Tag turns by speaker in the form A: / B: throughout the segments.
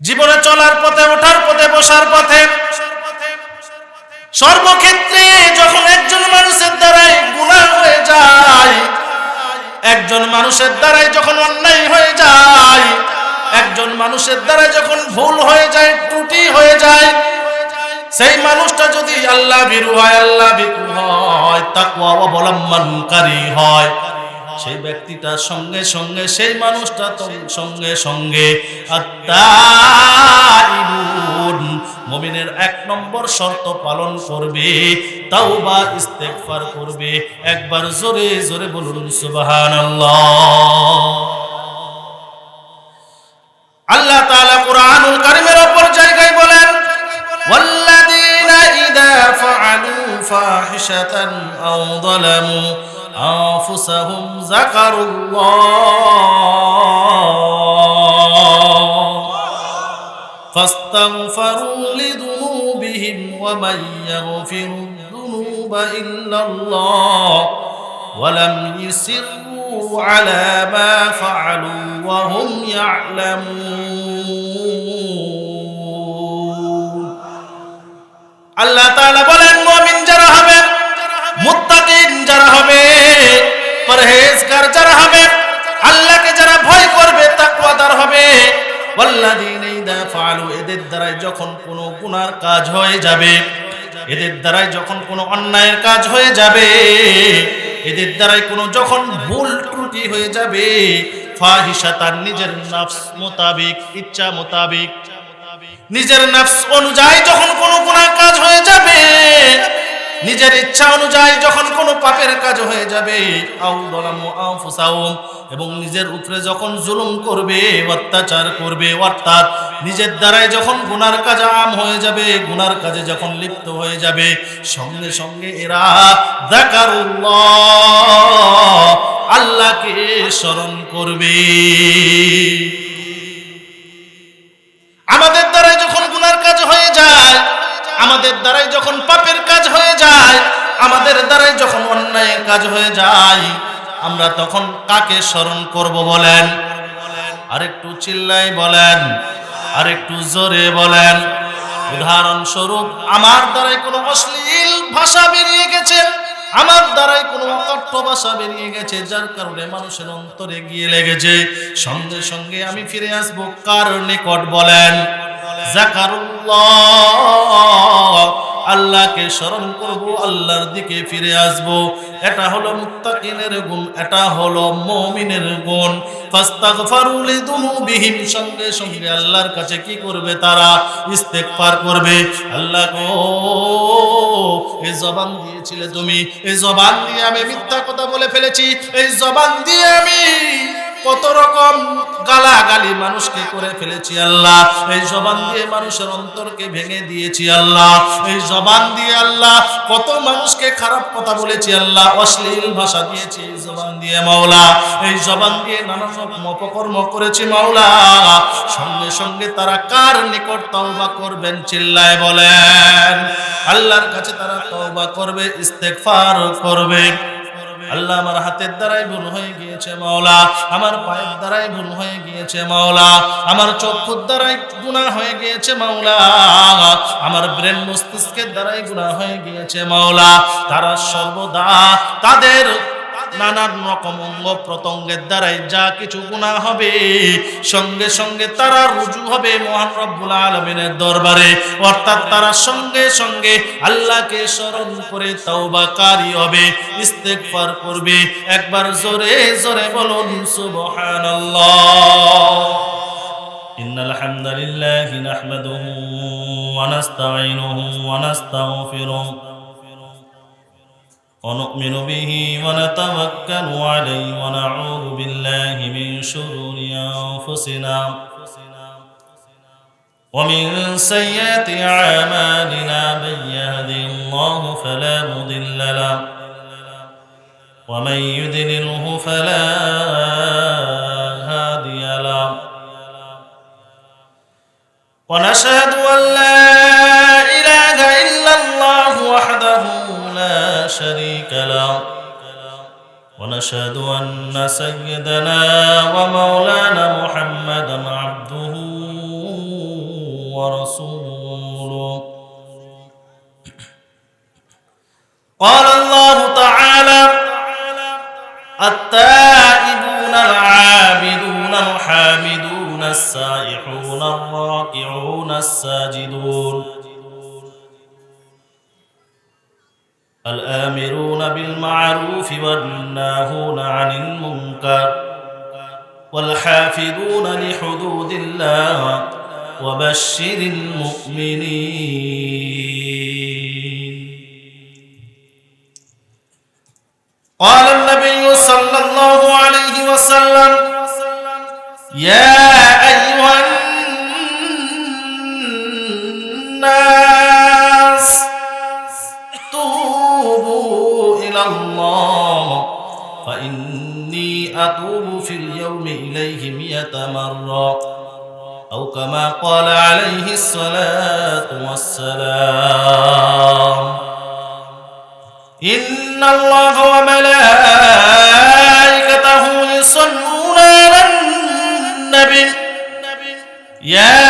A: জীবনে চলার পথে, ওঠার পথে, বসার পথে। সর্বক্ষেত্রে যখন একজন মানুষের দ্বারাই গুনাহ হয়ে যায়, একজন মানুষের দ্বারাই যখন অন্যায় হয়ে যায়, একজন মানুষের দ্বারা যখন ভুল হয়ে যায়, ত্রুটি হয়ে যায়, সেই মানুষটা যদি আল্লাহ ভীরু হয়, আল্লাহ ভীরু হয়, তাকওয়া অবলম্বনকারী হয়। সেই ব্যক্তিটার সঙ্গে সঙ্গে সেই মানুষটা তো সঙ্গে সঙ্গে আত্মাইবুন মুমিনের এক নম্বর শর্ত পালন করবে তাওবা ইস্তেগফার করবে একবার জোরে জোরে বলুন সুবহানাল্লাহ আল্লাহ তাআলা কোরআনুল কারীমের অপর জায়গায় বলেন والذين إذا فعلوا فاحشة أو ظلموا أنفسهم ذكروا الله فاستغفروا لذنوبهم ومن يغفر الذنوب إلا الله ولم يسروا على ما فعلوا وهم يعلمون আল্লাহ তাআলা বলেন মুমিন যারা হবে মুত্তাকিন যারা হবে পরহেজগার যারা হবে, আল্লাহকে যারা ভয় করবে, তাকওয়াদার হবে। ওয়াল্লাযীনা ইযা ফাআলু, এদের দ্বারাই যখন কোনো গুনার কাজ হয়ে যাবে, এদের দ্বারাই যখন কোনো অন্যায়ের কাজ হয়ে যাবে, এদের দ্বারাই কোনো যখন ভুল ত্রুটি হয়ে যাবে ফাহিশা তার নিজের নফস মোতাবিক, ইচ্ছা মোতাবিক, নিজের নফস অনুযায়ী যখন কোনো গুনাহ কাজ হয়ে যাবে নিজের ইচ্ছা অনুযায়ী যখন কোনো পাপের কাজ হয়ে যাবে এবং নিজের উপরে যখন জুলুম করবে, অত্যাচার করবে, অর্থাৎ নিজের দ্বারাই যখন গুনার কাজ আম হয়ে যাবে, গুনার কাজে যখন লিপ্ত হয়ে যাবে, সঙ্গে সঙ্গে এরা দেখারুল্লাহ আল্লাহকে স্মরণ করবে। আমাদের দ্বারাই যখন পাপের কাজ হয়ে যায়, আমাদের দ্বারাই যখন অন্যায়ের কাজ হয়ে যায়, আমরা তখন কাকে স্মরণ করব বলেন? আরেকটু চিল্লাই বলেন, আরেকটু জোরে বলেন। উদাহরণস্বরূপ, আমার দ্বারাই কোনো অশ্লীল ভাষা বেরিয়ে গেছে, আমার দ্বারাই কোনো অকথ্য ভাষা বেরিয়ে গেছে, যার কারণে মানুষের অন্তরে গিয়ে লেগেছে। সঙ্গে সঙ্গে আমি ফিরে আসব, কার নিকট বলেন? জাকারুল্লাহ আল্লাহকে স্মরণ করব, আল্লাহর দিকে ফিরে আসব। এটা হলো মুত্তাকিনের গুণ, এটা হলো মুমিনের গুণ। ফাস্তাগফারু লিযুনুবিহিম, সঙ্গে সঙ্গে আল্লাহর কাছে কি করবে তারা? ইস্তেগফার করবে। আল্লাহ গো এই জবান দিয়েছিলে তুমি এই জবান দিয়ে আমি মিথ্যা কথা বলে ফেলেছি, এই জবান দিয়ে আমি কত রকম গালাগালি মানুষকে করে ফেলেছি আল্লাহ। এই জবান দিয়ে মানুষের অন্তরকে ভেঙে দিয়েছি আল্লাহ। এই জবান দিয়ে আল্লাহ কত মানুষকে খারাপ কথা বলেছি আল্লাহ। অশ্লীল ভাষা দিয়েছি এই জবান দিয়ে মাওলা। এই জবান দিয়ে নানা রকম অপকর্ম করেছি মাওলা। সঙ্গে সঙ্গে তারা কার নিকট তওবা করবেন চিল্লায় বলেন। আল্লাহর কাছে তারা তওবা করবে, ইস্তেগফার করবে। আল্লাহ আমার হাতের দ্বারাই ভুল হয়ে গিয়েছে, মাওলা। আমার পায়ের দ্বারাই ভুল হয়ে গিয়েছে, মাওলা। আমার চক্ষুর দ্বারাই গুণা হয়ে গিয়েছে, মাওলা। আমার ব্রেন মস্তিষ্কের দ্বারাই গুণা হয়ে গিয়েছে, মাওলা। তারা সর্বদা তাদের নানান রকম অঙ্গ প্রত্যঙ্গের দ্বারাই যা কিছু গুণা হবে সঙ্গে সঙ্গে তারা রুজু হবে মহান রব্বুল আলমিনের দরবারে অর্থাৎ তারা সঙ্গে সঙ্গে আল্লাহকে স্মরণ করে তওবাকারী হবে ইস্তেগফার করবে একবার জোরে জোরে বলুন সুবহানাল্লাহ إن الحمد لله نحمده ونستعينه ونستغفره ونؤمن به ونتوكل عليه ونعوذ بالله من شرور أنفسنا ومن سيئات أعمالنا من يهده الله فلا مضل له ومن يضلله فلا هادي له ونشهد أن لا ونشهد أن سيدنا ومولانا محمدا عبده ورسوله. قال الله تعالى التائبون العابدون الحامدون السائحون الراكعون الساجدون. الآمرون بالمعروف والناهون عن المنكر والحافظون لحدود الله وبشر المؤمنين. قال النبي صلى الله عليه وسلم يا اليوم إليه مئة مرة أو كما قال عليه الصلاة والسلام. إن الله وملائكته يصلون على النبي. يا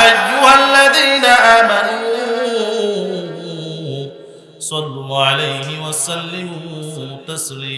A: أيها الذين آمنوا صلوا عليه وسلموا تسليما.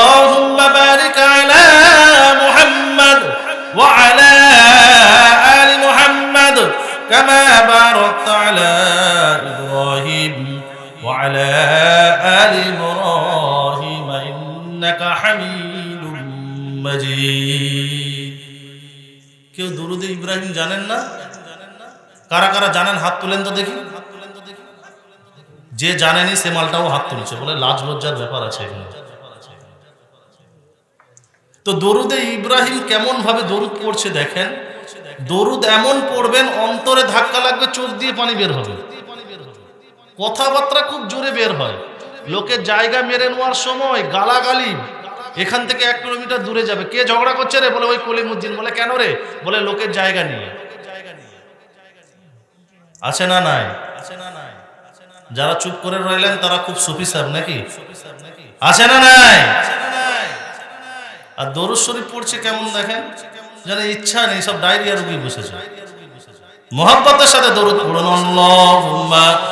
A: وعلى آل إبراهيم إنك حميد مجيد কেউ দুরুদে ইব্রাহিম জানেন না কারা কারা জানেন হাত তুলেন তো দেখি যে জানেনি সে মালটাও হাত তুলছে বলে লাজ লজ্জার ব্যাপার আছে এখানে তো দরুদে ইব্রাহিম কেমন ভাবে দরুদ পড়ছে দেখেন দরুদ এমন পড়বেন অন্তরে ধাক্কা লাগবে চোখ দিয়ে পানি বের হবে কথাবার্তা খুব জোরে বের হয়। লোকের জায়গা মেরে নেওয়ার সময় গালাগালি। এখান থেকে এক কিলোমিটার দূরে যাবে। কে ঝগড়া করছে রে? বলে ওই কলিমুদ্দিন। বলে, কেন রে? বলে লোকের জায়গা নিয়ে। আছে না নাই? আছে না নাই যারা চুপ করে রইলেন, তারা খুব সুফি সাহেব নাকি? আছে না নাই? আর দরুদ শরীফ পড়ছে কেমন দেখেন? যেন ইচ্ছা নেই, সব ডায়রিয়া রুগী বসেছে। মোহাম্মতের সাথে দরুদ পড়ুন। আল্লাহুম্মা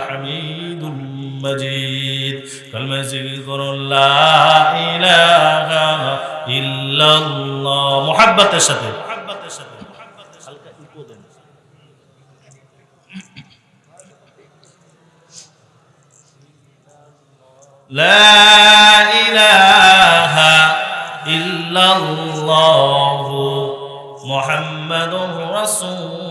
A: حميد مجيد. كالمسجد لا إله إلا الله. محبة الشتى لا إله إلا الله. محمد رسول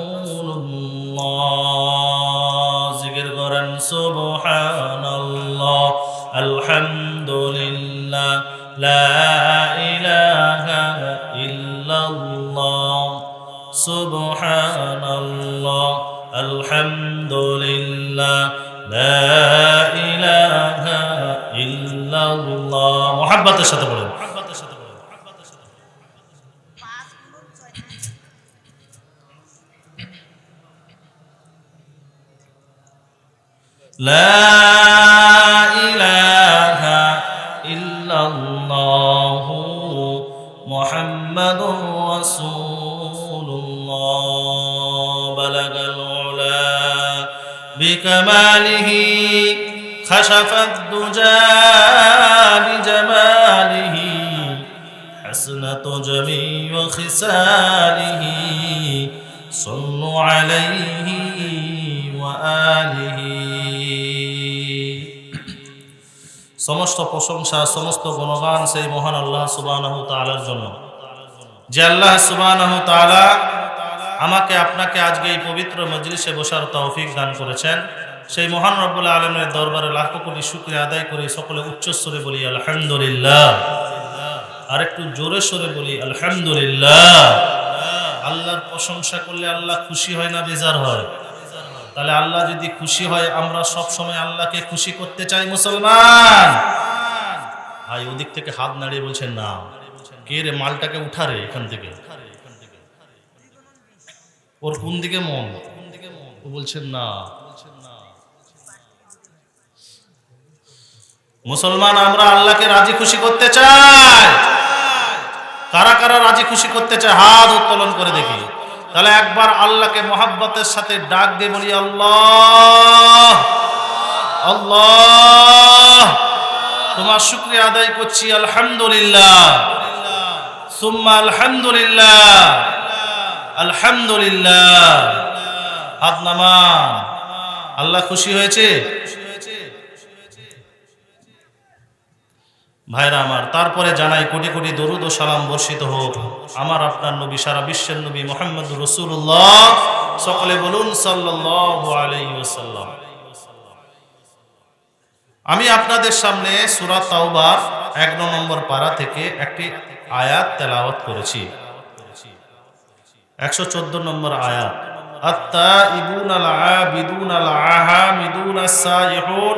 A: الله محبة الشتى বলেন لا إله إلا الله محمد رسول الله بلغ العلا بكماله خشف الدجى بجماله حسنة جميع خساله صلوا عليه وآله সমস্ত প্রশংসা সমস্ত গুণগান সেই মহান আল্লাহ সুবাহ তালার জন্য যে আল্লাহ সুবাহ তালা আমাকে আপনাকে আজকে এই পবিত্র মজলিসে বসার তৌফিক দান করেছেন সেই মহান রব্বুল্লাহ আলমের দরবারে লাখ কোটি শুক্রিয়া আদায় করে, সকলে উচ্চস্বরে বলি, আলহামদুলিল্লাহ। আর একটু জোরে সরে বলি, আলহামদুলিল্লাহ। আল্লাহর প্রশংসা করলে আল্লাহ খুশি হয় না বেজার হয়? তাহলে আল্লাহ যদি খুশি হয়, আমরা সব সময় আল্লাহকে খুশি করতে চাই মুসলমান। ভাই, ওদিক থেকে হাত নাড়িয়ে বলছেন, না। কে রে মালটাকে উঠারে এখান থেকে? ওর কোন দিকে মন? ও বলছেন, না। মুসলমান, আমরা আল্লাহকে রাজি খুশি করতে চাই। কারা কারা রাজি খুশি করতে চায়? হাত উত্তোলন করে দেখি। তাহলে একবার আল্লাহকে মোহাব্বতের সাথে ডাক দিয়ে বলি, আল্লাহ আল্লাহ, তোমার শুক্রিয়া আদায় করছি, আলহামদুলিল্লাহ। সুম্মা আলহামদুলিল্লাহ আলহামদুলিল্লাহ। হাত নামান। আল্লাহ খুশি হয়েছে? ভাইরা আমার, তারপরে জানাই কোটি কোটি দরুদ ও সালাম বর্ষিত হোক। আমার আপনার নবী, সারা বিশ্বের নবী মোহাম্মদ রসুল্লাহ সকলে বলুন ওয়াসাল্লাম। আমি আপনাদের সামনে সূরা তাওবার এক নম্বর পাড়া থেকে একটি আয়াত তেলাওয়াত করেছি। একশো চোদ্দ নম্বর আয়াত আত্তা ইবুন আল আবিদুন আল আহামিদুন আসাইহুন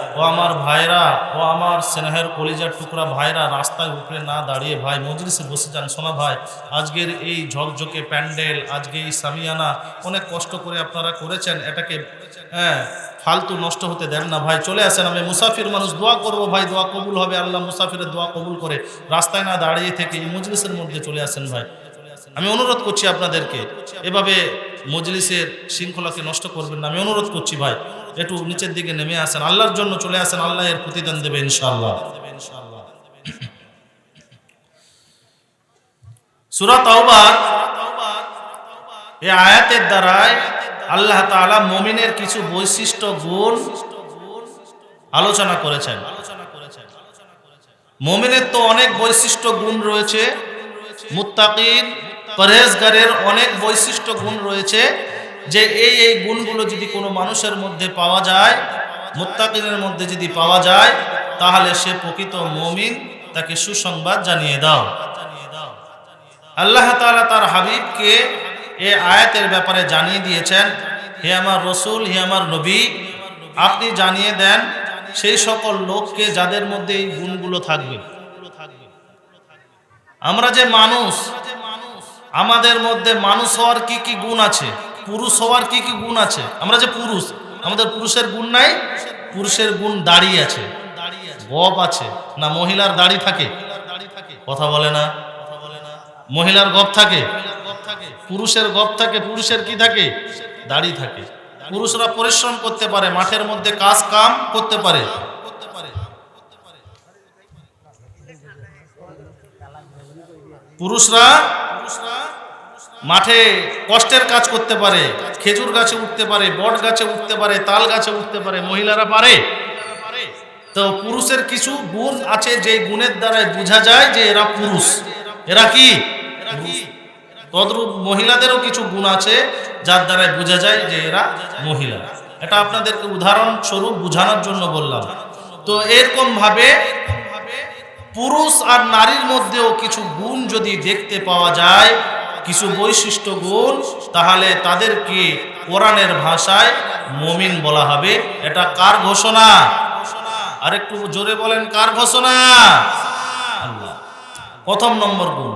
A: ও আমার ভাইরা, ও আমার স্নেহের কলিজার টুকরা ভাইরা রাস্তায় উপরে না দাঁড়িয়ে ভাই, মজলিসে বসে যান, শোনা ভাই, আজকের এই ঝকঝকে প্যান্ডেল, আজকে এই সামিয়ানা অনেক কষ্ট করে আপনারা করেছেন, এটাকে হ্যাঁ ফালতু নষ্ট হতে দেন না ভাই, চলে আসেন, আমি মুসাফির মানুষ, দোয়া করব ভাই, দোয়া কবুল হবে, আল্লাহ মুসাফিরের দোয়া কবুল করে, রাস্তায় না দাঁড়িয়ে থেকে এই মজলিসের মধ্যে চলে আসেন ভাই। আমি অনুরোধ করছি আপনাদেরকে, এভাবে মজলিসের শৃঙ্খলাকে নষ্ট করবেন না, আমি অনুরোধ করছি ভাই। একটু নিচের দিকে নেমে আসেন। আল্লাহর জন্য চলে আসেন, আল্লাহ এর প্রতিদান দেবে ইনশাআল্লাহ। সুরা তাওবার এই আয়াতের দ্বারাই আল্লাহ তাআলা মুমিনের কিছু বৈশিষ্ট্য, গুণ আলোচনা করেছেন। মুমিনের তো অনেক বৈশিষ্ট্য, গুণ রয়েছে। মুত্তাকিন, পরহেজগারের অনেক বৈশিষ্ট্য, গুণ রয়েছে। যে এই এই গুণগুলো যদি কোনো মানুষের মধ্যে পাওয়া যায়, মুত্তাকিনের মধ্যে যদি পাওয়া যায়, তাহলে সে প্রকৃত মমিন, তাকে সুসংবাদ জানিয়ে দাও। আল্লাহ তাআলা তার হাবিবকে এ আয়াতের ব্যাপারে জানিয়ে দিয়েছেন, হে আমার রসুল, হে আমার নবী, আপনি জানিয়ে দেন সেই সকল লোককে যাদের মধ্যে এই গুণগুলো থাকবে। আমরা যে মানুষ, আমাদের মধ্যে মানুষ হওয়ার কি কি গুণ আছে? পুরুষ হওয়ার কি কি গুণ আছে? আমরা যে পুরুষ, আমাদের পুরুষের গুণ নাই, পুরুষের গুণ দাড়ি আছে। গপ আছে, না মহিলার দাড়ি থাকে? কথা বলে না। মহিলার গপ থাকে? পুরুষের গপ থাকে, পুরুষের কি থাকে? দাড়ি থাকে। পুরুষরা পরিশ্রম করতে পারে, মাঠের মধ্যে কাজ কাম করতে পারে। পুরুষরা মাঠে কষ্টের কাজ করতে পারে, খেজুর গাছে উঠতে পারে, বট গাছে উঠতে পারে, তাল গাছে উঠতে পারে, মহিলারা পারে। তো পুরুষের কিছু গুণ আছে যে গুণের দ্বারাই বোঝা যায় যে এরা পুরুষ। এরা কি? তদ্রূপ মহিলাদেরও কিছু গুণ আছে যার দ্বারাই বোঝা যায় যে এরা মহিলা। এটা আপনাদেরকে উদাহরণ স্বরূপ বোঝানোর জন্য বললাম। তো এরকম ভাবে পুরুষ আর নারীর মধ্যেও কিছু গুণ যদি দেখতে পাওয়া যায় কিছু বৈশিষ্ট্য গুণ, তাহলে তাদেরকে কোরআনের ভাষায় মমিন বলা হবে। এটা কার ঘোষণা? আর একটু জোরে বলেন, কার ঘোষণা? প্রথম নম্বর গুণ।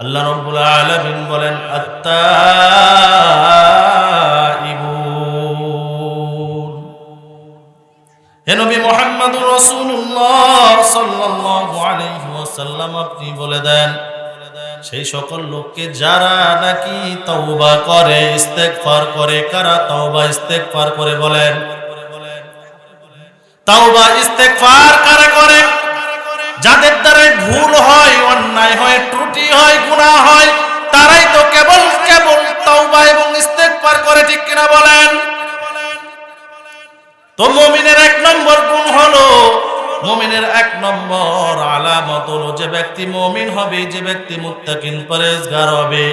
A: আল্লাহ রব্বুল আলামিন বলেন আত্তাইবুন হে নবী মুহাম্মদুর রাসূলুল্লাহ সাল্লাল্লাহু আলাইহি ওয়াসাল্লাম, আপনি বলে দেন সেই সকল লোককে যারা নাকি তওবা করে, ইস্তেগফার করে, কারা তওবা, ইস্তেগফার করে বলেন? তাওবা, ইস্তেগফার কারা করে? যাদের দ্বারা ভুল হয়, অন্যায় হয়, ত্রুটি হয়, গুনাহ হয়, তারাই তো কেবল কেবল তাওবা এবং ইস্তেগফার করে, ঠিক কিনা বলেন? তো মুমিনের এক নম্বর গুণ হলো মুমিনের এক নম্বর আলামত হলো, যে ব্যক্তি মুমিন হবে, যে ব্যক্তি মুত্তাকিন পরেজগার হবে,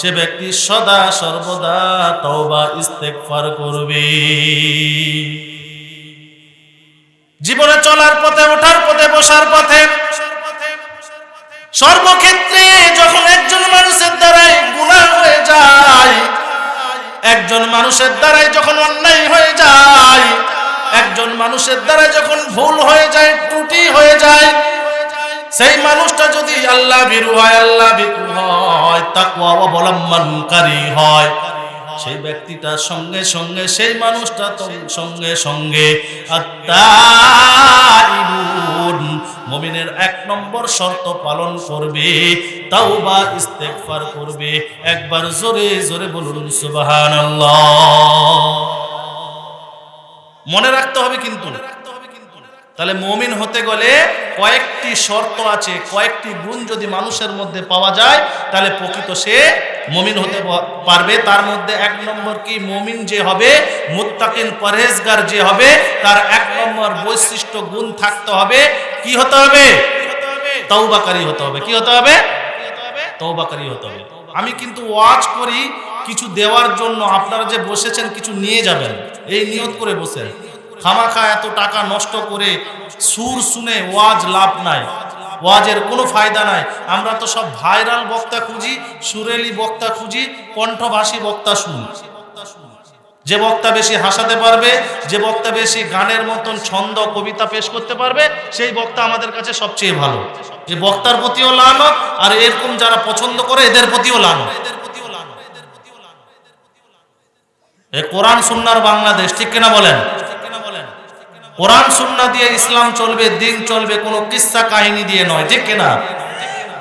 A: সে ব্যক্তি সদা সর্বদা তওবা, ইস্তেগফার করবে। জীবনে চলার পথে, ওঠার পথে, বসার পথে, সর্বক্ষেত্রে যখন একজন মানুষের দ্বারাই গুনাহ হয়ে যায়, একজন মানুষের দ্বারাই যখন অন্যায় হয়ে যায় একজন মানুষের দ্বারা যখন ভুল হয়ে যায়, ত্রুটি হয়ে যায়, সেই মানুষটা যদি আল্লাহ বিরু হয়, আল্লাহ বিরু হয়, তাকওয়া অবলম্বনকারী হয়, সেই ব্যক্তিটা সঙ্গে সঙ্গে, সেই মানুষটা সঙ্গে সঙ্গে মুমিনের এক নম্বর শর্ত পালন করবে তাও বা ইস্তেগফার করবে। একবার জোরে জোরে বলুন, সুবহানাল্লাহ। মনে রাখতে হবে কিন্তু। তাহলে মমিন হতে গেলে কয়েকটি শর্ত আছে কয়েকটি গুণ যদি মানুষের মধ্যে পাওয়া যায় তাহলে প্রকৃত সে মমিন হতে পারবে। তার মধ্যে এক নম্বর কি? মমিন যে হবে মুত্তাকিন পরহেজগার যে হবে তার এক নম্বর বৈশিষ্ট্য গুণ থাকতে হবে। কি হতে হবে? তৌবাকারী হতে হবে? কি হতে হবে? তৌবাকারী হতে হবে। আমি কিন্তু ওয়াজ করি, কিছু দেওয়ার জন্য আপনারা যে বসেছেন কিছু নিয়ে যাবেন। এই নিয়ত করে বসেন খামাখা এত টাকা নষ্ট করে সুর শুনে ওয়াজ লাভ নাই। ওয়াজের কোনো ফায়দা নাই। আমরা তো সব ভাইরাল বক্তা খুঁজি, সুরেলি বক্তা খুঁজি, কণ্ঠভাষী বক্তা শুনি। যে বক্তা বেশি হাসাতে পারবে, যে বক্তা বেশি গানের মতন ছন্দ কবিতা পেশ করতে পারবে, সেই বক্তা আমাদের কাছে সবচেয়ে ভালো। যে বক্তার প্রতিও লানত, আর এরকম যারা পছন্দ করে, এদের প্রতিও এ কোরআন সুন্নার বাংলাদেশ, ঠিক কিনা বলেন? কোরআন সুন্না দিয়ে ইসলাম চলবে, দিন চলবে, কোনো কিস্সা কাহিনী দিয়ে নয়, ঠিক কিনা?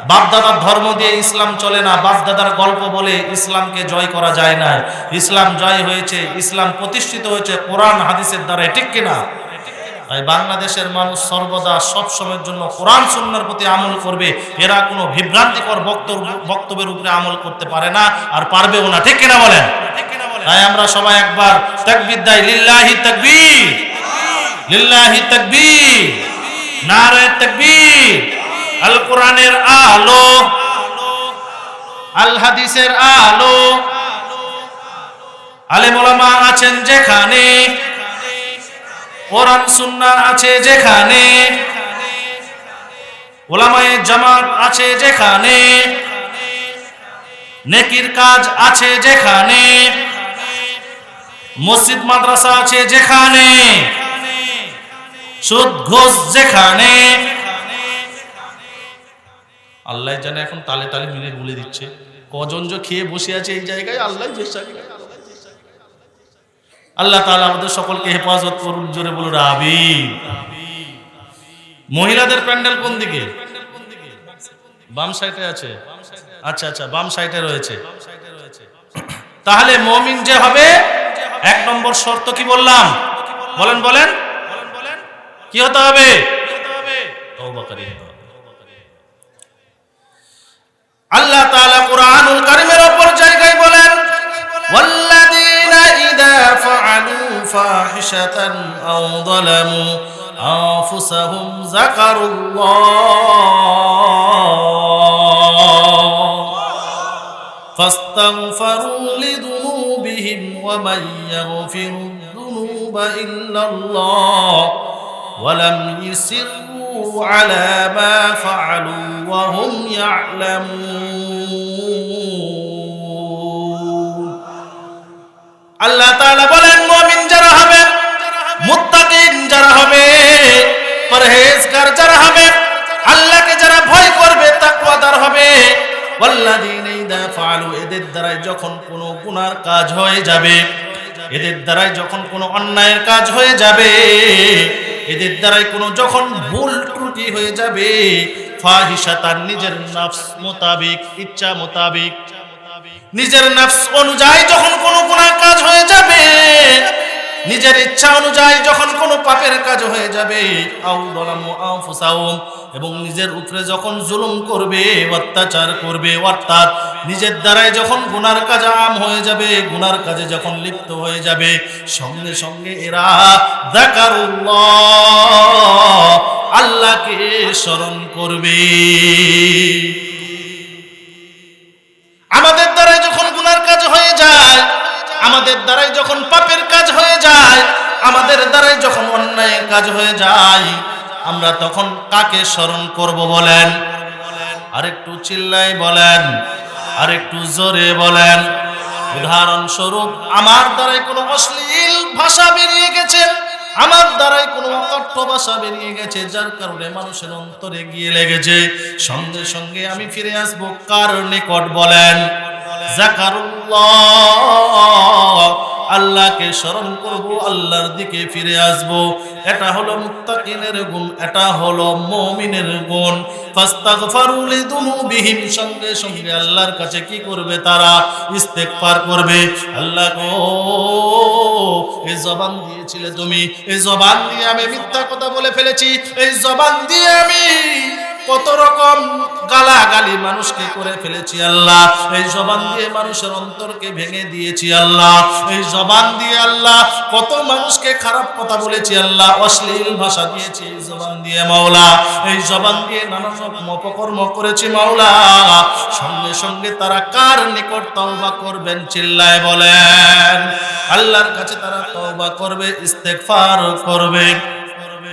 A: বাপদাদার ধর্ম দিয়ে ইসলাম চলে না, বাপদাদার গল্প বলে ইসলামকে জয় করা যায় না। ইসলাম জয় হয়েছে, ইসলাম প্রতিষ্ঠিত হয়েছে কোরআন হাদিসের দ্বারা ঠিক কিনা তাই বাংলাদেশের মানুষ সর্বদা সব সময়ের জন্য কোরআন সুন্নার প্রতি আমল করবে, এরা কোনো বিভ্রান্তিকর বক্তব্য, বক্তব্যের উপরে আমল করতে পারে না আর পারবেও না, ঠিক কিনা বলেন? তাই আমরা সবাই একবার তাকবীর দেই, লিল্লাহি তাকবীর লিল্লাহি তাকবীর নারে তাকবীর। আল কোরআনের আলো, আল হাদিসের আলো। আলেম আছেন যেখানে, কোরআন, সুন্নাহ আছে যেখানে, ওলামায়ে জামাত আছে যেখানে, নেকির কাজ আছে যেখানে, মসজিদ, মাদ্রাসা আছে যেখানে, সুদ, ঘোষ যেখানে আল্লাহ জানে এখন তালে তালে মিলে বলে দিচ্ছে। কজন যে খেয়ে বসে আছে এই জায়গায়, আল্লাহ আল্লাহ তাআলা আমাদের সকলকে হেফাজত করুন, জোরে বলুন, আমিন। মহিলাদের প্যান্ডেল কোন দিকে? বাম সাইডে আছে? আচ্ছা আচ্ছা বাম সাইডে রয়েছে। তাহলে মমিন যে হবে, এক নম্বর শর্ত কি বললাম? বলেন বলেন। কি হতে হবে। আল্লাহ তাআলা কোরআনুল কারীমের অপর জায়গায় বলেন والذين إذا فعلوا فاحشة أو ظلموا أنفسهم ذكروا الله فاستغفروا لذنوبهم ومن يغفر الذنوب إلا الله ولم يسروا على ما فعلوا وهم يعلمون আল্লাহ তাআলা বলেন মুমিন যারা হবে মুত্তাকিন যারা হবে পরহেজগার যারা হবে আল্লাহকে যারা ভয় করবে তাকওয়াদার হবে ওয়াল্লাযীনা ইযা ফাআলু এদের দ্বারাই যখন কোনো গুনার কাজ হয়ে যাবে এদের দ্বারাই যখন কোনো অন্যায়ের কাজ হয়ে যাবে, এদের দ্বারাই কোনো যখন ভুল ত্রুটি হয়ে যাবে ফাহিসা তার নিজের নাফস মোতাবিক, ইচ্ছা মোতাবিক, নিজের নাফস অনুযায়ী যখন কোনো গুণার কাজ হয়ে যাবে নিজের ইচ্ছা অনুযায়ী যখন কোনো পাপের কাজ হয়ে যাবে এবং নিজের উপরে যখন জুলুম করবে, অত্যাচার করবে, অর্থাৎ নিজের দ্বারাই যখন গুনার কাজ আম হয়ে যাবে, গুনার কাজে যখন লিপ্ত হয়ে যাবে, সঙ্গে সঙ্গে এরা দেখারুল্লাহ আল্লাহকে স্মরণ করবে। আমাদের আমাদের দ্বারাই যখন পাপের কাজ হয়ে যায়, আমাদের দ্বারাই যখন অন্যায়ের কাজ হয়ে যায়, আমরা তখন কাকে স্মরণ করব বলেন? আরেকটু চিল্লাই বলেন, আরেকটু জোরে বলেন। উদাহরণস্বরূপ, আমার দ্বারাই কোনো অশ্লীল ভাষা বেরিয়ে গেছে, আমার দ্বারাই কোনো অকথ্য ভাষা বেরিয়ে গেছে, যার কারণে মানুষের অন্তরে গিয়ে লেগেছে। সঙ্গে সঙ্গে আমি ফিরে আসব, কার নিকট বলেন? জাকারুল্লাহ, আল্লাহকে স্মরণ করব, আল্লাহর দিকে ফিরে আসব। এটা হলো মুত্তাকিনের গুণ, এটা হলো মুমিনের গুণ। ফাস্তাগফারু লিদুনুবিহিম সঙ্গে সঙ্গে আল্লাহর কাছে কি করবে তারা? ইস্তেগফার করবে। আল্লাহ গো এই জবান দিয়েছিলে তুমি এই জবান দিয়ে আমি মিথ্যা কথা বলে ফেলেছি, এই জবান দিয়ে আমি কত রকম গালাগালি মানুষকে করে ফেলেছি আল্লাহ। এই জবান দিয়ে মানুষের অন্তরকে ভেঙে দিয়েছি আল্লাহ। এই জবান দিয়ে আল্লাহ কত মানুষকে খারাপ কথা বলেছি আল্লাহ। অশ্লীল ভাষা দিয়েছি এই জবান দিয়ে মাওলা। এই জবান দিয়ে নানা রকম অপকর্ম করেছি মাওলা। সঙ্গে সঙ্গে তারা কার নিকট তওবা করবেন চিল্লায় বলেন। আল্লাহর কাছে তারা তওবা করবে, ইস্তেগফার করবে।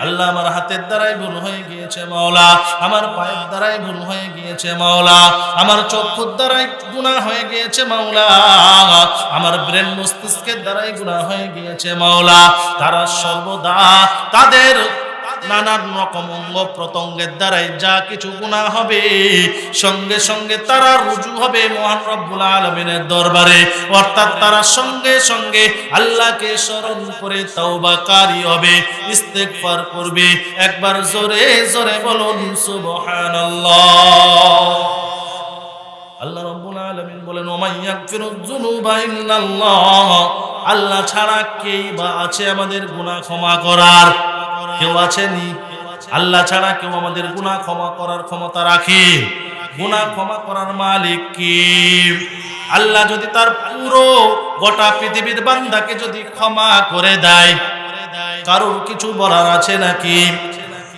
A: আল্লাহ আমার হাতের দ্বারাই ভুল হয়ে গিয়েছে, মাওলা। আমার পায়ের দ্বারাই ভুল হয়ে গিয়েছে, মাওলা। আমার চক্ষুর দ্বারাই গুণা হয়ে গিয়েছে, মাওলা। আমার ব্রেন মস্তিষ্কের দ্বারাই গুণা হয়ে গিয়েছে, মাওলা। তারা সর্বদা তাদের নানান রকম অঙ্গ প্রত্যঙ্গের দ্বারাই যা কিছু গুণা হবে, সঙ্গে সঙ্গে তারা রুজু হবে মহান রব্বুল আলমিনের দরবারে। অর্থাৎ তারা সঙ্গে সঙ্গে আল্লাহকে স্মরণ করে তওবাকারী হবে, ইস্তেগফার করবে। একবার জোরে জোরে বলুন, সুবহানাল্লাহ। আল্লাহ রাব্বুল আলামিন বলেন যুনুবা ইল্লাল্লাহ। আল্লাহ ছাড়া কেই বা আছে আমাদের গুনাহ ক্ষমা করার? কেউ আছেনি? আল্লাহ ছাড়া কেউ আমাদের গুনাহ ক্ষমা করার ক্ষমতা রাখে। গুনাহ ক্ষমা করার মালিক কি? আল্লাহ যদি তার পুরো গোটা পৃথিবীর বান্দাকে যদি ক্ষমা করে দেয়, কারোর কিছু বলার আছে নাকি?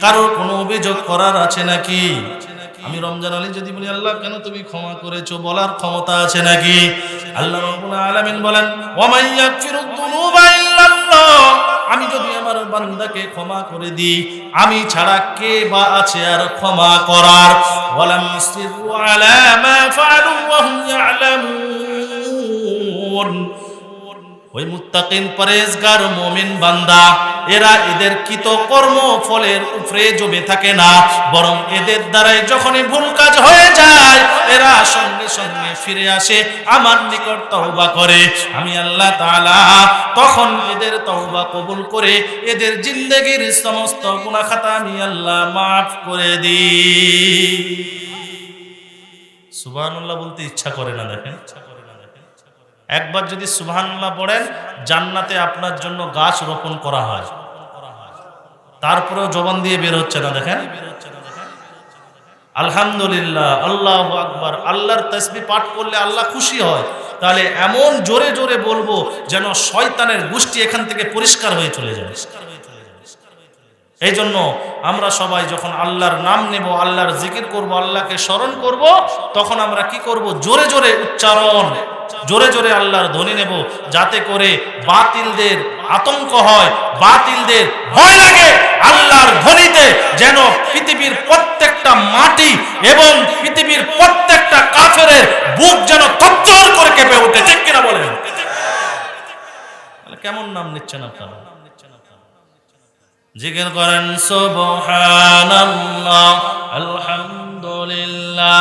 A: কারোর কোনো অভিযোগ করার আছে নাকি? আমি রমজান আলী যদি বলি, আল্লাহ, কেন তুমি ক্ষমা করেছ? বলার ক্ষমতা আছে নাকি? আল্লাহ রাব্বুল আলামিন বলেন ওয়ামাই ইয়াগফিরুদ দুনুবা ইল্লাল্লাহ। আমি যদি আমার বান্দাকে ক্ষমা করে দিই, আমি ছাড়া কে বা আছে আর ক্ষমা করার? ওয়ালাম ওই মুত্তাকিন পরেজগার মুমিন বান্দা, এরা এদের কৃত কর্ম ফলের উপরে জমে থাকে না, বরং এদের দ্বারাই যখনই ভুল কাজ হয়ে যায়, এরা সঙ্গে ফিরে আসে, আমার নিকট তওবা করে। আমি আল্লাহ তাআলা তখন এদের তওবা কবুল করে এদের জিন্দেগির সমস্ত গুনাহ খাতা আমি আল্লাহ মাফ করে দিই। সুবহানাল্লাহ বলতে ইচ্ছা করে না দেখেন। একবার যদি সুবহানাল্লাহ পড়েন, জান্নাতে আপনার জন্য গাছ রোপণ করা হয়। তারপরেও জবান দিয়ে বের হচ্ছে না দেখেন। আলহামদুলিল্লাহ, আল্লাহ আকবর। আল্লাহর তসবি পাঠ করলে আল্লাহ খুশি হয়। তাহলে এমন জোরে জোরে বলব যেন শয়তানের গোষ্ঠী এখান থেকে পরিষ্কার হয়ে চলে যায়। এই জন্য আমরা সবাই যখন আল্লাহর নাম নেব, আল্লাহর জিকির করব, আল্লাহকে স্মরণ করব, তখন আমরা কি করব? জোরে জোরে উচ্চারণ। জোরে জোরে আল্লাহর ধ্বনি নেব, যাতে করে বাতিলদের আতঙ্ক হয়, বাতিলদের ভয় লাগে। আল্লাহর ধ্বনিতে যেন পৃথিবীর প্রত্যেকটা মাটি এবং পৃথিবীর প্রত্যেকটা কাফেরের বুক যেন তত্তর করে কেঁপে ওঠে, ঠিক কিনা বলেন? কেমন নাম নিচ্ছেন আপনারা? জিকির করেন, সুবহানাল্লাহ, আলহামদুলিল্লাহ।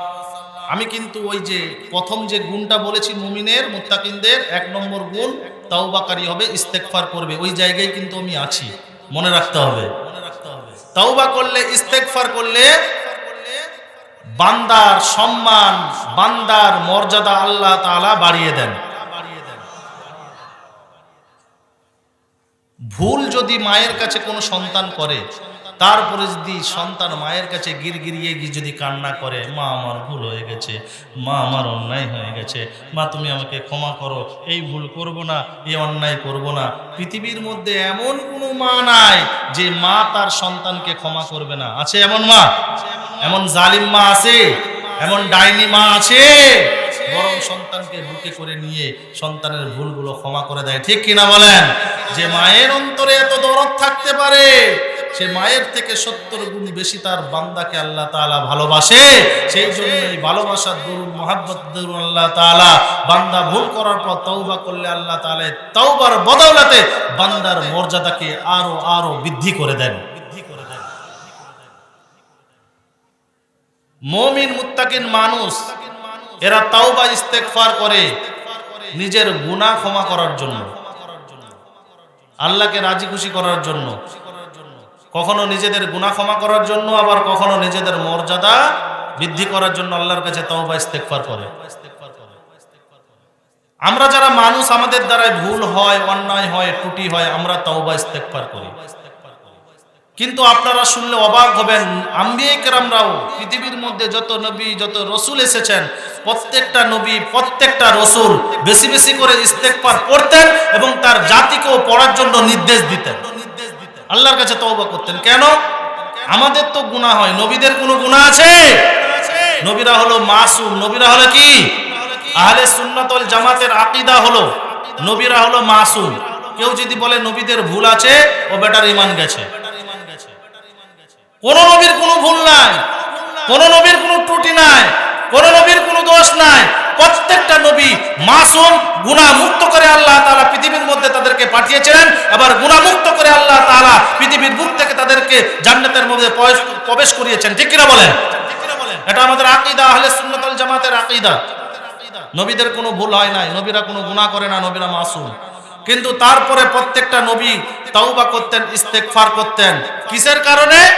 A: আমি কিন্তু ওই যে প্রথম যে গুণটা বলেছি মুমিনের, মুত্তাকিনদের, এক নম্বর গুণ তাওবাকারী হবে, ইস্তেগফার করবে। ওই জায়গায় কিন্তু আমি আছি। মনে রাখতে হবে। তাওবা করলে, ইস্তেগফার করলে বান্দার সম্মান, বান্দার মর্যাদা আল্লাহ তাআলা বাড়িয়ে দেন। ভুল যদি মায়ের কাছে কোনো সন্তান করে তারপরে যদি সন্তান মায়ের কাছে গিরগিরিয়ে গিয়ে যদি কান্না করে, মা, আমার ভুল হয়ে গেছে, মা, আমার অন্যায় হয়ে গেছে, মা, তুমি আমাকে ক্ষমা করো, এই ভুল করব না, এই অন্যায় করব না। পৃথিবীর মধ্যে এমন কোনো মা নাই যে মা তার সন্তানকে ক্ষমা করবে না। আছে এমন মা? এমন জালিম মা আছে? এমন ডাইনি মা আছে? বরং সন্তানকে বুকে করে নিয়ে সন্তানের ভুলগুলো ক্ষমা করে দেয়। ঠিক কিনা বলেন? যে মায়ের অন্তরে এত দরদ থাকতে পারে সে মায়ের থেকে সত্তর গুণ বেশি তার বান্দাকে আল্লাহ তাআলা ভালোবাসে। সেই জন্য এই ভালোবাসার দরুন, মহাব্বত দরুন আল্লাহ তাআলা। বান্দা ভুল করার পর তওবা করলে আল্লাহ এই তওবার বদৌলতে বান্দার মর্যাদাকে আরও আরও বৃদ্ধি করে দেন। মমিন, মুত্তাকিন মানুষ, এরা তাওবা, ইস্তেগফার করে নিজের গুনাহ ক্ষমা করার জন্য, আল্লাহকে রাজি খুশি করার জন্য কখনো নিজেদের গুনাহ ক্ষমা করার জন্য, আবার কখনো নিজেদের মর্যাদা বৃদ্ধি করার জন্য আল্লাহর কাছে তাওবা, ইস্তেগফার করে। আমরা যারা মানুষ, আমাদের দ্বারাই ভুল হয়, অন্যায় হয়, ত্রুটি হয়, আমরা তাওবা, ইস্তেগফার করি। কিন্তু আপনারা শুনলে অবাক হবেন, আম্বিয়ে পৃথিবীর মধ্যে যত নবী, যত রসুল এসেছেন, প্রত্যেকটা নবী, প্রত্যেকটা রসুল বেশি বেশি করে ইস্তেকবার পড়তেন এবং তার জাতিকেও পড়ার জন্য নির্দেশ দিতেন। আল্লাহর কাছে তওবা করতেন। কেন? আমাদের তো গুনাহ হয়। নবীদের কোনো গুনাহ আছে? নবীরা হলো মাসুম। নবীরা হলো কি? আহলে সুন্নাতল জামাতের আকীদা হলো। নবীরা হলো মাসুম। কেউ যদি বলে নবীদের ভুল আছে, ও বেটার ইমান গেছে। কোন নবীর কোনো ভুল নাই। কোন নবীর কোনো ত্রুটি নাই। কোন নবীর কোনো দোষ নাই। প্রত্যেকটা নবী মাসুম গুনাহ মুক্ত করে আল্লাহ তাআলা পৃথিবীর মধ্যে তাদেরকে পাঠিয়েছিলেন। আবার গুনাহ মুক্ত করে আল্লাহ তাআলা পৃথিবীর বুক থেকে তাদেরকে জান্নাতের মধ্যে প্রবেশ- করিয়েছেন। ঠিক কিনা বলেন? এটা আমাদের আকিদা, আহলে সুন্নাত ওয়াল জামাতের আকিদা। নবীদের কোনো ভুল হয় নাই, নবীরা কোনো গুনাহ করে না, নবীরা মাসুম। কিন্তু তারপরে প্রত্যেকটা নবী তাওবা করতেন, ইস্তেগফার করতেন। কিসের কারণে?